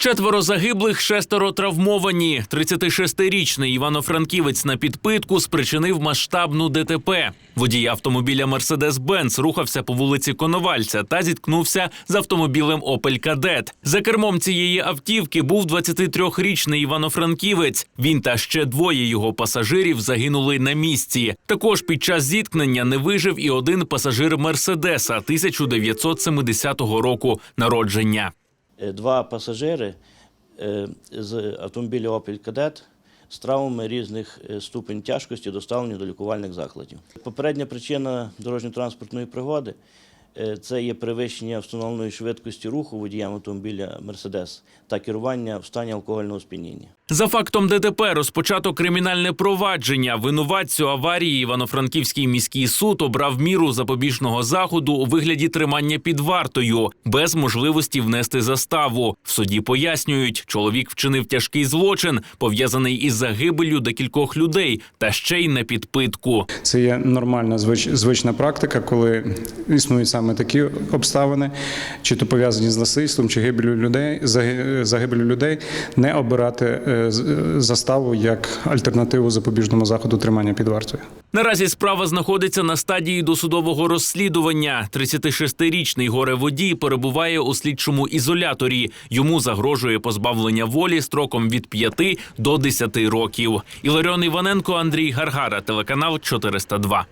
Четверо загиблих, шестеро травмовані. 36-річний Івано-Франківець на підпитку спричинив масштабну ДТП. Водій автомобіля Мерседес-Бенц рухався по вулиці Коновальця та зіткнувся з автомобілем Опель Кадет. За кермом цієї автівки був 23-річний Івано-Франківець. Він та ще двоє його пасажирів загинули на місці. Також під час зіткнення не вижив і один пасажир Мерседеса 1970 року народження. Е, Два пасажири е, з автомобіля Opel Kadett з травмами різних е, ступень тяжкості доставлені до лікувальних закладів. Попередня причина дорожньо-транспортної пригоди це є перевищення встановленої швидкості руху водіям автомобіля Mercedes та керування в стані алкогольного сп'яніння. За фактом ДТП розпочато кримінальне провадження. Винуватцю аварії Івано-Франківський міський суд обрав міру запобіжного заходу у вигляді тримання під вартою без можливості внести заставу. В суді пояснюють, чоловік вчинив тяжкий злочин, пов'язаний із загибелью декількох людей, та ще й на підпитку. Це є нормальна звич, звична практика, коли існують саме такі обставини, чи то пов'язані з насильством, чи гибелю людей, заги- загибелю людей, не обирати е, заставу як альтернативу запобіжному заходу тримання під вартою. Наразі справа знаходиться на стадії досудового розслідування. 36-річний горе-водій перебуває у слідчому ізоляторі. Йому загрожує позбавлення волі строком від 5 до 10 років. Іларіон Іваненко, Андрій Гаргара, телеканал 402.